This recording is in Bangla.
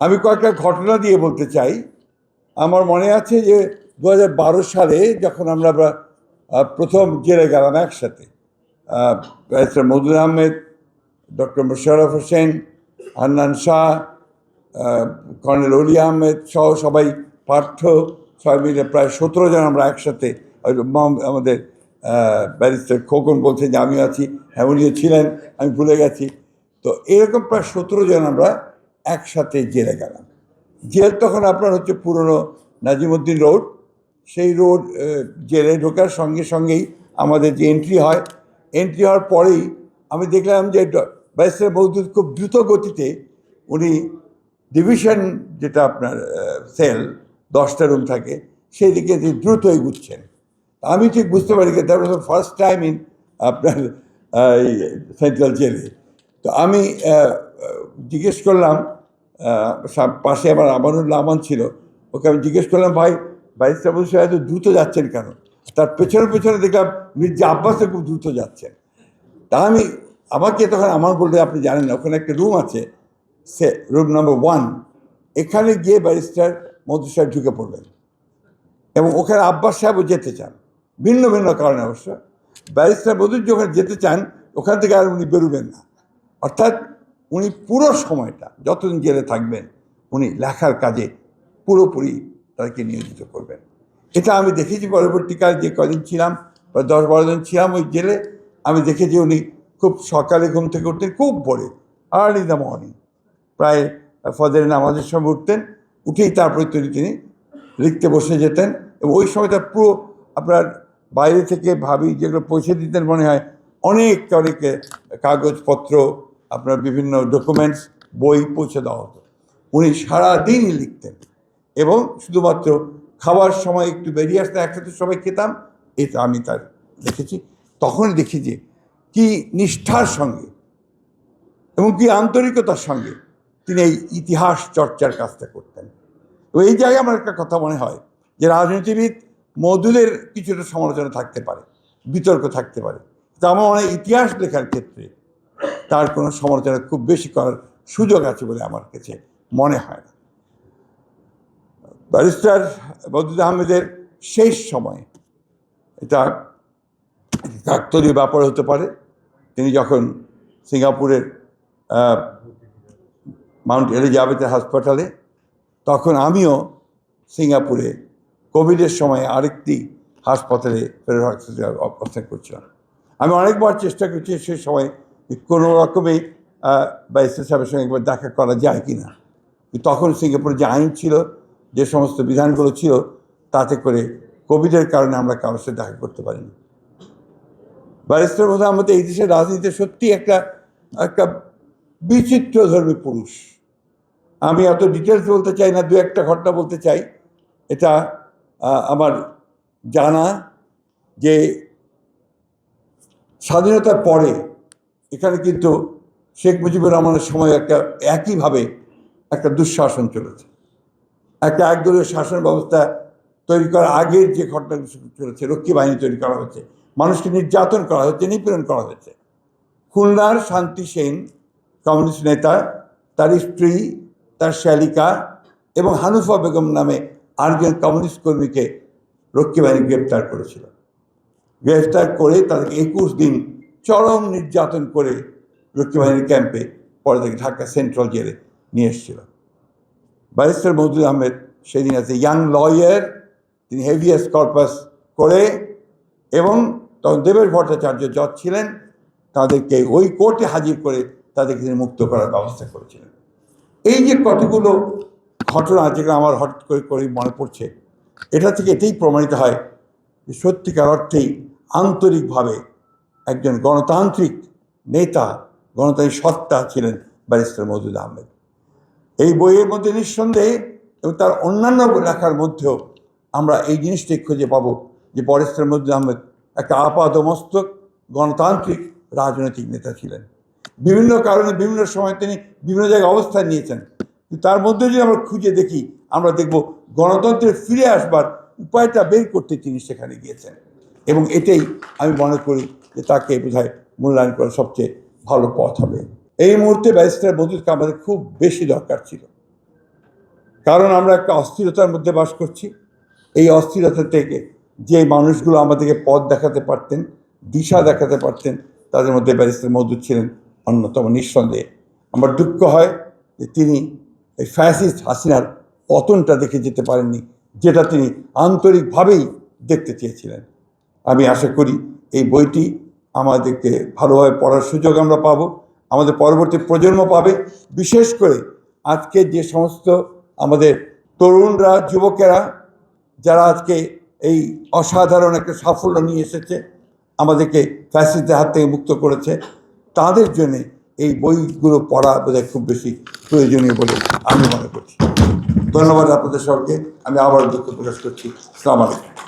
আমি কয়েকটা ঘটনা দিয়ে বলতে চাই। আমার মনে আছে যে দু সালে যখন আমরা প্রথম জেলে গেলাম একসাথে ব্যারিস্টার মজুর আহমেদ, ডক্টর মোশাররফ হোসেন, হান্নান শাহ কর্নেল অলি আহমেদ সহ সবাই পার্থ, সবাই মিলে প্রায় সতেরো জন আমরা একসাথে আমাদের ব্যারিস্টার খোকন বলছে যে আমি আছি হ্যাঁ উনিও ছিলেন, আমি ভুলে গেছি। তো এরকম প্রায় সতেরো জন আমরা একসাথে জেলে গেলাম। জেল তখন আপনার হচ্ছে পুরনো নাজিমুদ্দিন রোড। সেই রোড জেলে ঢোকার সঙ্গে সঙ্গেই আমাদের যে এন্ট্রি হয়। এন্ট্রি হওয়ার পরেই আমি দেখলাম যে ব্যারিস্টার মৌদুদ খুব দ্রুত গতিতে উনি ডিভিশন যেটা আপনার সেল দশটা রুম থাকে, সেই দিকে তিনি দ্রুত এগুচ্ছেন। আমি ঠিক বুঝতে পারি that was first time in আপনার সেন্ট্রাল জেলে তো আমি জিজ্ঞেস করলাম পাশে আমার আমানুল্লাহ আমান ছিল। ওকে আমি জিজ্ঞেস করলাম, ভাই, ব্যারিস্টার বসে এত দ্রুত যাচ্ছেন কেন? তার পেছনে পেছনে দেখলাম, মির্জা আব্বাসে খুব দ্রুত যাচ্ছেন। তা আমি, আমাকে তখন আমার বলতে আপনি জানেন না, ওখানে একটা রুম আছে, সে রুম নাম্বার ওয়ান এখানে গিয়ে ব্যারিস্টার মধু সাহেব ঢুকে পড়বেন। এবং ওখানে আব্বাস সাহেবও যেতে চান। ভিন্ন ভিন্ন কারণে অবশ্য। ব্যারিস্টার মধুর যখন যেতে চান, ওখান থেকে আর উনি বেরোবেন না। অর্থাৎ উনি পুরো সময়টা, যতদিন জেলে থাকবেন, উনি লেখার কাজে পুরোপুরি তাদেরকে নিয়োজিত করবেন। এটা আমি দেখেছি পরবর্তীকালে যে কদিন ছিলাম, প্রায় দশ বারো দিন ছিলাম ওই জেলে, আমি দেখেছি উনি খুব সকালে ঘুম থেকে উঠতেন, খুব ভোরে আর্লি দ্য মর্নিং প্রায় ফজরের নামাজের সময় উঠতেন, উঠেই তারপরে তিনি তিনি লিখতে বসে যেতেন এবং ওই সময়টা পুরো আপনার বাইরে থেকে ভাবি যেগুলো পৌঁছে দিতেন মনে হয়, অনেক অনেক কাগজপত্র আপনার বিভিন্ন ডকুমেন্টস বই পৌঁছে দেওয়া হতো। উনি সারাদিনই লিখতেন এবং শুধুমাত্র খাওয়ার সময় একটু বেরিয়ে আসতে একসাথে সবাই খেতাম, এটা আমি তার দেখেছি। তখন দেখি যে কি নিষ্ঠার সঙ্গে এবং কি আন্তরিকতার সঙ্গে তিনি এই ইতিহাস চর্চার কাজটা করতেন। তো এই জায়গায় আমার একটা কথা মনে হয় যে রাজনীতিবিদ মধুদের কিছুটা সমালোচনা থাকতে পারে, বিতর্ক থাকতে পারে। তা আমার মনে হয় ইতিহাস লেখার ক্ষেত্রে তার কোনো সমালোচনা খুব বেশি করার সুযোগ আছে বলে আমার কাছে মনে হয় না। ব্যারিস্টার বদুদ আহমেদের শেষ সময় এটা কাকতলীয় ব্যাপার হতে পারে। তিনি যখন সিঙ্গাপুরের মাউন্ট এলিজাবেথের হাসপাতালে, তখন আমিও সিঙ্গাপুরে কোভিডের সময় আরেকটি হাসপাতালে হসপিটালে অবস্থান করছিলাম। আমি অনেকবার চেষ্টা করছি সেই সময় কোনো রকমে ব্যারিস্টার সাহেবের সঙ্গে একবার দেখা করা যায় কি না তখন সিঙ্গাপুরে যে আইন ছিল, যে সমস্ত বিধানগুলো ছিল, তাতে করে কোভিডের কারণে আমরা কারোর সাথে দেখা করতে পারিনি। ব্যারিস্টার মধ্যে আমাদের এই দেশের রাজনীতিতে সত্যি একটা একটা বিচিত্র ধর্মী পুরুষ। আমি এত ডিটেলস বলতে চাই না, দু একটা ঘটনা বলতে চাই। এটা আমার জানা যে স্বাধীনতার পরে এখানে কিন্তু শেখ মুজিবুর রহমানের সময় একটা একইভাবে একটা দুঃশাসন চলেছে। একটা একদলীয় শাসন ব্যবস্থা তৈরি করার আগের যে ঘটনাগুলো চলেছে, রক্ষী বাহিনী তৈরি করা হচ্ছে মানুষকে নির্যাতন করা হচ্ছে নিপীড়ন করা হচ্ছে খুলনার শান্তি সেন, কমিউনিস্ট নেতা, তার স্ত্রী, তার শ্যালিকা এবং হানুফা বেগম নামে আরেকজন কমিউনিস্ট কর্মীকে রক্ষী বাহিনী গ্রেপ্তার করেছিল। গ্রেফতার করে তাদেরকে একুশ দিন চরম নির্যাতন করে রক্ষী বাহিনীর ক্যাম্পে পরে তাকে ঢাকা সেন্ট্রাল জেলে নিয়ে এসেছিল। ব্যারিস্টার মজুদ আহমেদ সেদিন আছে ইয়াং লয়ার তিনি হেভিয়াস কর্পাস করে এবং তখন দেবের ভট্টাচার্য জজ ছিলেন, তাদেরকে ওই কোর্টে হাজির করে তাদেরকে তিনি মুক্ত করার ব্যবস্থা করেছিলেন। এই যে কতগুলো ঘটনা যেগুলো আমার হঠাৎ করে করে মনে পড়ছে, এটা থেকে এটাই প্রমাণিত হয় যে সত্যিকার অর্থেই আন্তরিকভাবে একজন গণতান্ত্রিক নেতা, গণতান্ত্রিক সত্তা ছিলেন ব্যারিস্টার মজুদ আহমেদ। এই বইয়ের মধ্যে নিঃসন্দেহে এবং তার অন্যান্য লেখার মধ্যেও আমরা এই জিনিসটি খুঁজে পাবো যে ব্যারিস্টার মজুদ আহমেদ একটা আপাদমস্তক গণতান্ত্রিক রাজনৈতিক নেতা ছিলেন। বিভিন্ন কারণে বিভিন্ন সময় তিনি বিভিন্ন জায়গায় অবস্থান নিয়েছেন। তার মধ্যে যদি আমরা খুঁজে দেখি, আমরা দেখব গণতন্ত্রের ফিরে আসবার উপায়টা বের করতে তিনি সেখানে গিয়েছেন। এবং এটাই আমি মনে করি যে তাকে বোধহয় মূল্যায়ন করা সবচেয়ে ভালো পথ হবে। এই মুহূর্তে ব্যারিস্টার মজুদকে আমাদের খুব বেশি দরকার ছিল। কারণ আমরা একটা অস্থিরতার মধ্যে বাস করছি। এই অস্থিরতা থেকে যে মানুষগুলো আমাদেরকে পথ দেখাতে পারতেন, দিশা দেখাতে পারতেন, তাদের মধ্যে ব্যারিস্টার মজুদ ছিলেন অন্যতম নিঃসন্দেহে। আমার দুঃখ হয় যে তিনি এই ফ্যাসিস্ট হাসিনার পতনটা দেখে যেতে পারেননি, যেটা তিনি আন্তরিকভাবেই দেখতে চেয়েছিলেন। আমি আশা করি এই বইটি আমাদেরকে ভালোভাবে পড়ার সুযোগ আমরা পাবো, আমাদের পরবর্তী প্রজন্ম পাবে। বিশেষ করে আজকে যে সমস্ত আমাদের তরুণরা, যুবকেরা, যারা আজকে এই অসাধারণ একটা সাফল্য নিয়ে এসেছে, আমাদেরকে ফ্যাসিলিটির হাত থেকে মুক্ত করেছে, তাদের জন্য এই বইগুলো পড়া বোধহয় খুব বেশি প্রয়োজনীয় বলে আমি মনে করছি। ধন্যবাদ আপনাদের সবকে আমি আবার দুঃখ প্রকাশ করছি। সালাম আলাইকুম।